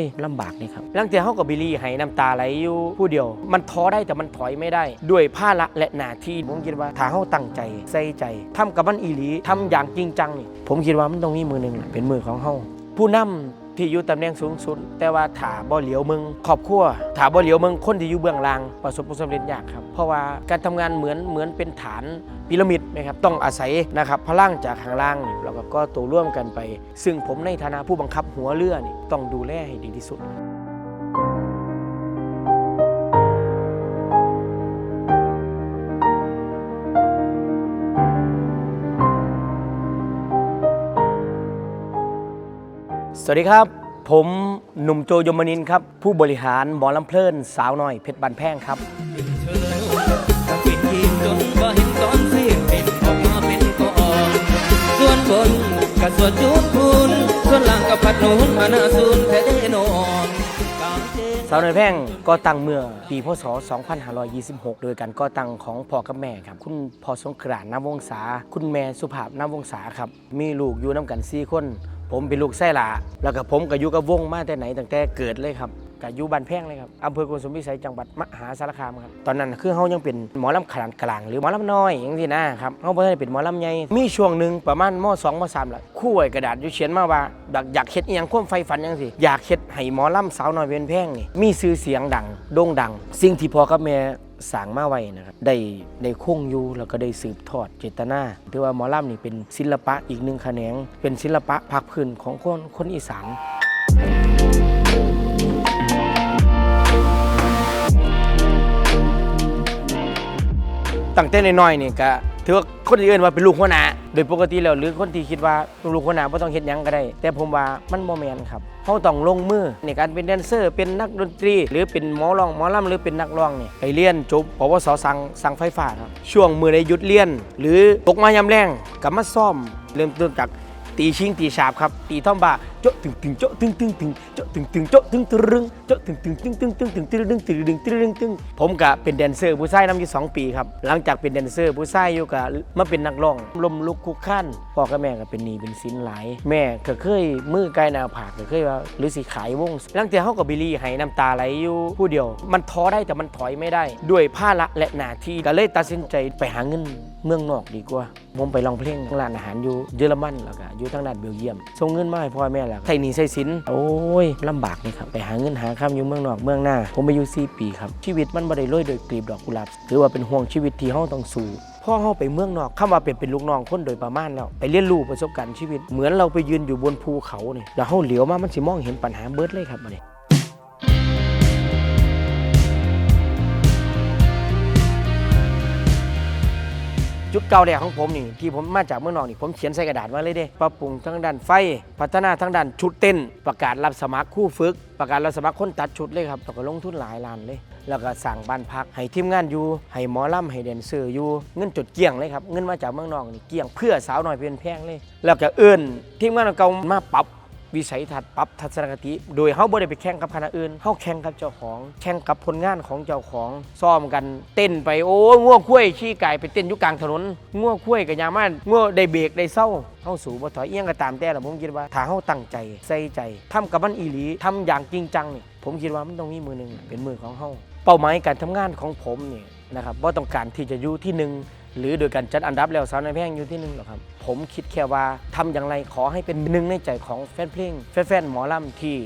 ยลำบากนี่ครับลังเทียเฮากับบิลลี่ให้น้ำตาไหลอยู่ผู้เดียว มันท้อได้แต่มันถอยไม่ได้ ด้วยภาระและหน้าที่ผมคิดว่าถ้าเฮาตั้งใจใส่ใจทำกับมันอีหลีทำอย่างจริงจังนี่ผมคิดว่ามันต้องมีมือหนึ่งเป็นมือของเฮาผู้นำ ที่อยู่ตำแหน่งสูงสุด แต่ว่าถาบ่เหลียวมึงขอบขั้วถาบ่เหลียวมึงคนที่อยู่เบื้องล่างประสบผลสำเร็จยากครับเพราะว่าการทำงานเหมือนเหมือนเป็นฐานพีระมิดนะครับต้องอาศัยนะครับพลังจากข้างล่างแล้วก็ก็ตัวร่วมกันไป ซึ่งผมในฐานะผู้บังคับหัวเรือนี่ต้องดูแลให้ดีที่สุด สวัสดีครับ ผมหนุ่มโจยมนินครับ ผู้บริหารหมอลำเพลินสาวน้อยเพชรบันแพงครับสาวนบนกับส่วนจุดพูนส่วนล่างกับพัดหนุนมาหน้าซูนแท้นอนสาวน้อยแพงก็ตั้งเมื่อปีพศ 2526 โดยการก่อตั้งของพ่อกับแม่ครับ คุณพ่อสงกรานต์น้ำวงศา คุณแม่สุภาพน้ำวงศาครับ มีลูกอยู่น้ำกัน4คน ผมเป็นลูกไส้หลาแล้วก็ผมก็อยู่กับวงมาแต่ไหนตั้งแต่เกิดเลยครับก็อยู่บ้านแพงเลยครับอำเภอโกสุมพิสัยจังหวัดมหาสารคามครับตอนนั้นคือเฮายังเป็นหมอลำขนาดกลาง หรือหมอลำน้อยอย่างที่นะครับเฮาบ่ได้เป็นหมอลำใหญ่มีช่วงหนึ่งประมาณมสองมสามละคู่ไว้กระดาษอยู่เขียนมาว่าอยากอยากเฮ็ดอีหยังความใฝ่ฝันจังซี่อยากเฮ็ดให้หมอลำสาวน้อยเป็นแพงนี่มีชื่อเสียงดังโด่งดัง สิ่งที่พ่อกับแม่ สร้างมาไว้นะครับได้ได้คงอยู่แล้วก็ได้สืบทอดเจตนาถือว่าหมอลำนี่เป็นศิลปะอีกหนึ่งแขนง เป็นศิลปะภาคพื้นของคนคนอีสานตั้งแต่น้อยๆนี่ก็ ถือว่าคนอื่นว่าเป็นลูกหัวหน้าโดยปกติแล้วหรือคนที่คิดว่าลูกหัวหน้าบ่ต้องเฮ็ดหยังก็ได้ แต่ผมว่ามันบ่แมนครับเฮาต้องลงมือในการเป็นแดนเซอร์ เป็นนักดนตรี หรือเป็นหมอร้องหมอลำหรือเป็นนักร้องเนี่ไปเรียนจบปวสสั่งสั่งไฟฟ้าครับช่วงมือใดหยุดเรียน หรือตกมายามแรงก็มาซ่อม เริ่มต้นจากตีชิงตีฉาบครับตีท่อมบ่า โจะตึงตึงโจะตึงตึงตึงโจะตึงตึงโจะตึงตรึงโจะตึงตึงตึงตึงตึงตึงตึงตึงตึงตึงตึงตึงตึงผมกะเป็นแดนเซอร์ผู้ชายนำอยู่สองปีครับหลังจากเป็นแดนเซอร์ผู้ชายอยู่กะมาเป็นนักร้องลมลุกคุกขั้นพ่อกับแม่ก็เป็นหนี้เป็นสินหลายแม่ก็เคยมือไกลหนาผากก็เคยว่าหรือสิขายวงหลังจากเขากับบิลลี่ให้น้ำตาไหลอยู่ผู้เดียว มันท้อได้แต่มันถอยไม่ได้ ด้วยภาระและหน้าที่ก็เลยตัดสินใจไปหาเงินเมืองนอกดีกว่า ผมไปลองเพลงร้านอาหารอยู่เยอรมันแล้วก็อยู่ทางด้านเบลเยียมส่งเงินมาให้พ่อแม่แล้วใส่หนี้ใส่สินโอ้ยลำบากนี่ครับไปหาเงินหาข้ามอยู่เมืองนอกเมืองหน้า ผมไปอยู่4ปีครับ ชีวิตมันบ่ได้โรยโดยกลีบดอกกุหลาบถือว่าเป็นห่วงชีวิตที่เฮาต้องสู้พ่อเฮาไปเมืองนอกข้ามาเป็นเป็นลูกน้องคนโดยประมาณแล้ว ไปเรียนรู้ประสบการณ์ชีวิต เหมือนเราไปยืนอยู่บนภูเขาเนี่ยแล้วเขาเหลียวมามันสิมองเห็นปัญหาเบิดเลยครับบัดนี้ จุดเก่าแรกของผมนี่ที่ผมมาจากเมืองนอกนี่ผมเขียนใส่กระดาษมาเลยเด้ปรับปรุงทั้งด้านไฟ พัฒนาทั้งด้านชุดเต้น ประกาศรับสมัครคู่ฝึก ประกาศรับสมัครคนตัดชุดเลยครับแล้วก็ลงทุนหลายล้านเลย แล้วก็สั่งบ้านพักให้ทีมงานอยู่ให้หมอลำให้แดนเซอร์อยู่เงินจดเกลี้ยงเลยครับเงินมาจากเมืองนอกนี่เกลี้ยงเพื่อสาวหน่อยเป็นแพงเลย แล้วก็เอื้นทีมงานเก่ามาปรับ วิสัยทัศน์ปรับทัศนคติ โดยเฮาบ่ได้ไปแข่งกับคณะอื่นเฮาแข่งกับเจ้าของ แข่งกับผลงานของเจ้าของซ้อมกันเต้นไปโอ้ง่วคุ้ยขี้ไก่ไปเต้นอยู่กลางถนนง่วคุ้ยกับยามานง่วได้เบรกได้เศร้าเฮาสู่บ่ถอยเอียงก็ตามแต่ละผมคิดว่าถ้าเฮาตั้งใจใส่ใจทำกับมันอีหลีทำอย่างจริงจังนี่ผมคิดว่ามันต้องมีมือหนึ่งเป็นมือของเฮาเป้าหมายการทำงานของผมนี่นะครับบ่าต้องการที่จะอยู่ที่หนึ่ง หรือโดยการจัดอันดับแล้วสาวในายแพงอยู่ที่หนึ่งหรอกครับ ผมคิดแค่ว่าทำอย่างไรขอให้เป็นหนึ่งในใจของแฟนเพลงแฟนๆหมอลำที่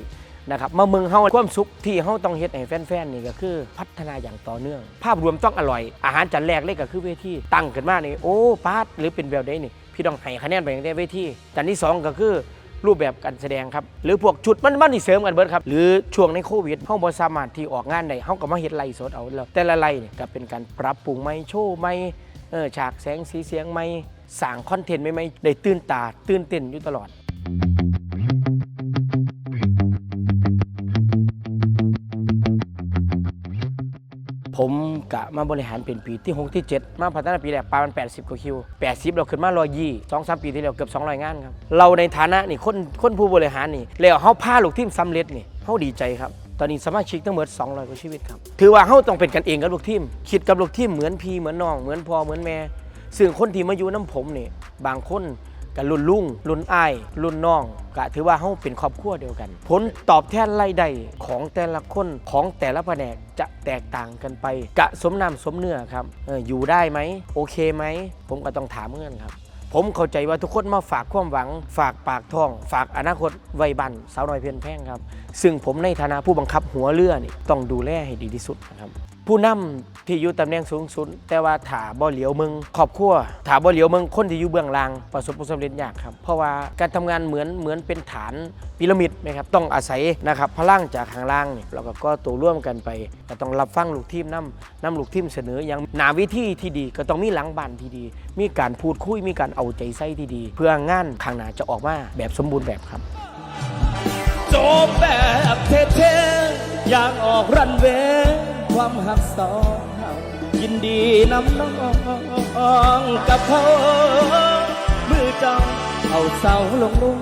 นะครับมาเมืองเฮาความสุขที่เฮาต้องเฮ็ดให้แฟนๆนี่ก็คือพัฒนาอย่างต่อเนื่อง ภาพรวมต้องอร่อย อาหารจานแรกเลยก็คือเวทีตั้งขึ้นมานี่โอ้ปาดหรือเป็นแบบใดนี่พี่ต้องให้คะแนนไปอย่างได้เวทีจานที่สองก็คือรูปแบบการแสดงครับ หรือพวกชุดมันมันนี่เสริมกันเบิดครับ หรือช่วงในโควิดเฮาบ่สามารถที่ออกงานได้เฮาก็มาเฮ็ดไลฟ์สดเอาแล้วแต่ละไลฟ์นี่ก็เป็นการปรับปรุงใหม่โชว์ใหม่ เออฉากแสงสีเสียงใหม่สร้างคอนเทนต์ใหม่ได้ตื่นตา ตื่นเต้นอยู่ตลอด ผมกะมาบริหารเป็นปีที่6ที่ 7 มาพัฒนาปีแรกประมาณ80กว่าคิว 80 เราขึ้นมา1 2 0สองสามปีที่แล้วเกือบ200 งานครับ เราในฐานะนี่คนคนผู้บริหารนี่ แล้วเฮาพาลูกทีมสำเร็จนี่เฮาดีใจครับ ตอนนี้สมาชิกทั้งหมด200กว่าชีวิตครับ ถือว่าเฮาต้องเป็นกันเองกับลูกทีม คิดกับลูกทีมเหมือนพี่เหมือนน้องเหมือนพ่อเหมือนแม่ซึ่งคนที่มาอยู่น้ำผมนี่บางคนกับรุ่นลุงรุ่นอ้ายรุ่นน้องก็ถือว่าเฮาเป็นครอบครัวเดียวกัน ผลตอบแทนรายได้ของแต่ละคนของแต่ละแผนกจะแตกต่างกันไปกะสมน้ำสมเนื้อครับอออยู่ได้ไหมโอเคไหมผมก็ต้องถามเงื่อนครับ ผมเข้าใจว่าทุกคนมาฝากความหวัง ฝากปากท้อง ฝากอนาคตไว้บันสาวน้อยเพียนแพงครับ ซึ่งผมในฐานะผู้บังคับหัวเรือนี่ต้องดูแลให้ดีที่สุดนะครับ ผู้นำที่อยู่ตำแหน่งสูงสุด แต่ว่าถาบ่เหลียวมึงครอบครัวถาบ่เหลียวมึงคนที่อยู่เบื้องล่างประสบความสำเร็จยากครับ เพราะว่าการทำงานเหมือนเหมือนเป็นฐานพีระมิดนะครับต้องอาศัยนะครับพลังจากข้างล่างนี่แล้วก็ก็ตัวร่วมกันไปก็ต้องรับฟังลูกทีมนำนำลูกทีมเสนออย่างหนาวิธีที่ดี ก็ต้องมีหลังบ้านที่ดี มีการพูดคุยมีการเอาใจใส่ที่ดี เพื่องานข้างหน้าจะออกมาแบบสมบูรณ์แบบครับโจมแบบเท่ๆอยากออกรันเวย์ ความหักสองเฮายินดีนำน้องกับเขา มือจ้องเอาเสาลงลุ่ง